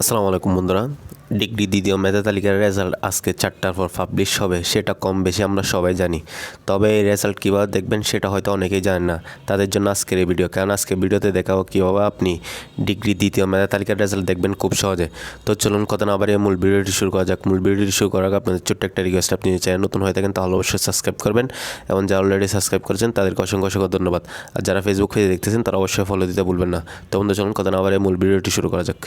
আসসালামু আলাইকুম বন্ধুরা। ডিগ্রি দ্বিতীয় মেধা তালিকার রেজাল্ট আজকে চারটার পর পাবলিশ হবে, সেটা কম বেশি আমরা সবাই জানি। তবে এই রেজাল্ট কীভাবে দেখবেন সেটা হয়তো অনেকেই জানেন না। তাদের জন্য আজকের এই ভিডিও কারণ আজকে ভিডিওতে দেখাবো কীভাবে আপনি ডিগ্রি দ্বিতীয় মেধা তালিকার রেজাল্ট দেখবেন খুব সহজে। তো চলুন কথা না বাড়িয়ে মূল ভিডিওটি শুরু করা যাক। মূল ভিডিওটি শুরু করার আগে আপনাদের ছোট্ট একটা রিকোয়েস্ট আপনি চ্যানেল নতুন হয়ে থাকেন তাহলে অবশ্যই সাবস্ক্রাইব করবেন এবং যারা অলরেডি সাবস্ক্রাইব করেছেন তাদেরকে অসংখ্য অসংখ্য ধন্যবাদ। আর যারা ফেসবুক পেজে দেখতেছেন তারা অবশ্যই ফলো দিতে ভুলবেন না। তো বন্ধু চলুন কথা না বাড়িয়ে মূল ভিডিওটি শুরু করা যাক।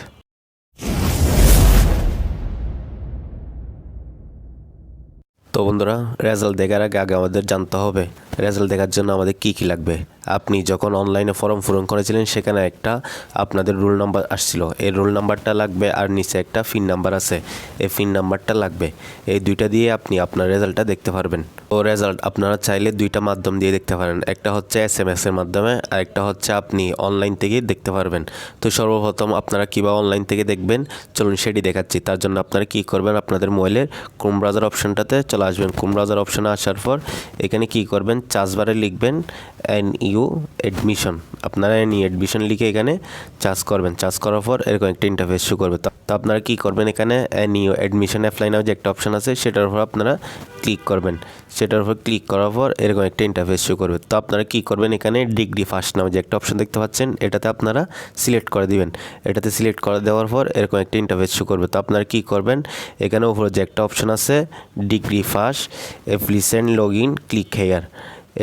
তো বন্ধুরা, রেজাল্ট দেখার আগে আগে আমাদের জানতে হবে, রেজাল্ট দেখার জন্য আমাদের কী কী লাগবে? আপনি যখন অনলাইনে ফর্ম পূরণ করেছিলেন, সেখানে একটা আপনাদের রোল নাম্বার আসছিল। এই রোল নাম্বারটা লাগবে আর নিচে একটা ফিন নাম্বার আছে। এই ফিন নাম্বারটা লাগবে। এই দুইটা দিয়ে আপনি আপনার রেজাল্টটা দেখতে পারবেন। ও রেজাল্ট আপনারা চাইলে দুইটা মাধ্যম দিয়ে দেখতে পারেন। একটা হচ্ছে এস এম এস এর মাধ্যমে, আর একটা হচ্ছে আপনি অনলাইন থেকে দেখতে পারবেন। তো সর্বপ্রথম আপনারা কীভাবে অনলাইন থেকে দেখবেন? চলুন সেটি দেখাচ্ছি। তার জন্য আপনারা কী করবেন? আপনাদের মোবাইলের ক্রোম ব্রাউজার অপশনটাতে চলে আসবেন। ক্রোম ব্রাউজার অপশনে আসার পর এখানে কী করবেন? চার্জ বারে লিখবেন এন ইউ এডমিশন আপনারা এন ইউ এডমিশন লিখে এখানে চার্জ করবেন। চার্জ করার পর এরকম একটা ইন্টারফেস শো করবে। তো আপনারা কী করবেন এখানে? N U admission apply now যে একটা অপশন আছে, সেটার উপর আপনারা ক্লিক করবেন। সেটার উপর ক্লিক করার পর এরকম একটা ইন্টারফেস শো করবে। তো আপনারা কী করবেন এখানে? ডিগ্রি ফার্স্ট নাও যে একটা অপশন দেখতে পাচ্ছেন, এটাতে আপনারা সিলেক্ট করে দিবেন। এটাতে সিলেক্ট করে দেওয়ার পর এরকম একটা ইন্টারফেস শো করবে। তো আপনারা কী করবেন? এখানে উপরে যে একটা অপশন আছে degree first applicant log in click here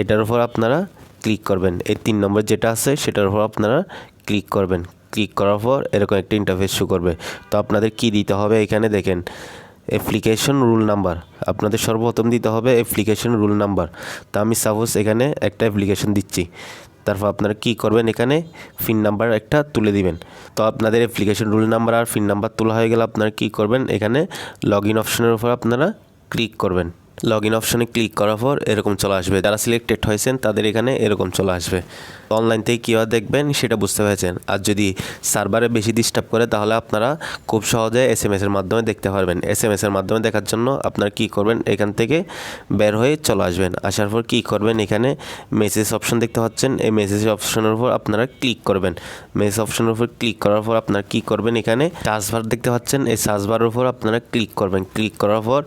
এটার উপর আপনারা ক্লিক করবেন। এই তিন নম্বর যেটা আছে, সেটার উপর আপনারা ক্লিক করবেন। ক্লিক করার পর এরকম একটা ইন্টারফেস শো করবে। তো আপনাদের কি দিতে হবে এখানে দেখেন অ্যাপ্লিকেশন রুল নাম্বার আপনাদের সর্বপ্রথম দিতে হবে অ্যাপ্লিকেশন রুল নাম্বার তো আমি সাপোজ এখানে একটা অ্যাপ্লিকেশন দিচ্ছি। তারপর আপনারা কী করবেন এখানে ফিন নাম্বার একটা তুলে দিবেন। তো আপনাদের অ্যাপ্লিকেশন রুল নাম্বার আর ফিন নাম্বার তোলা হয়ে গেলে আপনারা কী করবেন, এখানে লগ ইন অপশনের উপর আপনারা ক্লিক করবেন। লগ ইন অপশনে ক্লিক করার পর এরকম চলে আসবে। যারা সিলেক্টেড হয়েছেন, তাদের এখানে এরকম চলে আসবে। অনলাইন থেকে কীভাবে দেখবেন সেটা বুঝতে পেরেছেন। আর যদি সার্ভারে বেশি ডিস্টার্ব করে, তাহলে আপনারা খুব সহজে এস এম এসের মাধ্যমে দেখতে পারবেন। এস এম এসের মাধ্যমে দেখার জন্য আপনারা কী করবেন, এখান থেকে বের হয়ে চলে আসবেন। আসার পর কী করবেন, এখানে মেসেজ অপশন দেখতে পাচ্ছেন। এই মেসেজ অপশনের উপর আপনারা ক্লিক করবেন। মেসেজ অপশনের উপর ক্লিক করার পর আপনারা কী করবেন, এখানে সার্চবার দেখতে পাচ্ছেন। এই সার্চবারের উপর আপনারা ক্লিক করবেন। ক্লিক করার পর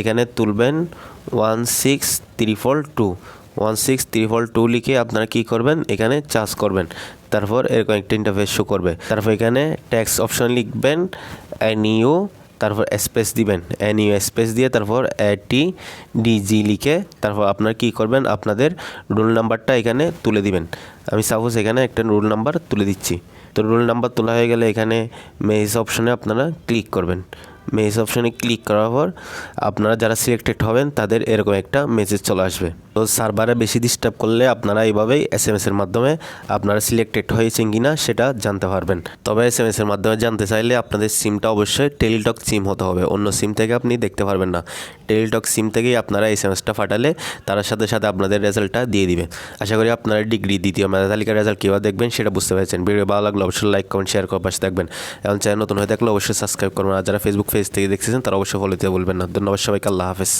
এখানে তুলবেন one six triple two one six triple two লিখে আপনারা কী করবেন? এখানে চার্জ করবেন। তারপর এরকম একটা ইন্টারফেস শো করবে। তারপর এখানে ট্যাক্স অপশন লিখবেন এন ইউ তারপর স্পেস দিবেন। এন ইউ স্পেস দিয়ে তারপর টি ডিজি লিখে তারপর আপনারা কী করবেন? আপনাদের রোল নাম্বারটা এখানে তুলে দিবেন। আমি সাপোজ এখানে একটা রোল নাম্বার তুলে দিচ্ছি। তো রোল নাম্বার তোলা হয়ে গেলে এখানে মেজ অপশনে আপনারা ক্লিক করবেন। মেজ অপশনে ক্লিক করার পর আপনারা যারা সিলেক্টেড হবেন, তাদের এরকম একটা মেসেজ চলে আসবে। তো সার্ভারে বেশি ডিস্টার্ব করলে আপনারা এইভাবেই এস এম এসের মাধ্যমে আপনারা সিলেক্টেড হয়েছেন কি না সেটা জানতে পারবেন। তবে এস এম এসের মাধ্যমে জানতে চাইলে আপনাদের সিমটা অবশ্যই টেলিটক সিম হতে হবে। অন্য সিম থেকে আপনি দেখতে পারবেন না। টেলিটক সিম থেকেই আপনারা এস এম ফাটালে তার সাথে সাথে আপনাদের রেজাল্টটা দিয়ে দিবে। আশা করি আপনারা ডিগ্রি দ্বিতীয় মেধা তালিকার রেজাল্ট কীভাবে দেখবেন সেটা বুঝতে পেরেছেন। ভিডিও ভালো লাগলে অবশ্যই লাইক, কমেন্ট শেয়ার করে পাশে দেখবেন এবং চ্যানেল নতুন হয়ে থাকলে অবশ্যই সাবস্ক্রাইব করবেন। আর যারা ফেসবুক পেজ থেকে দেখতেছেন তারা অবশ্যই ফলো দিতে বলবেন না। ধন্যবাদ সবাইকে, আল্লাহ হাফেজ।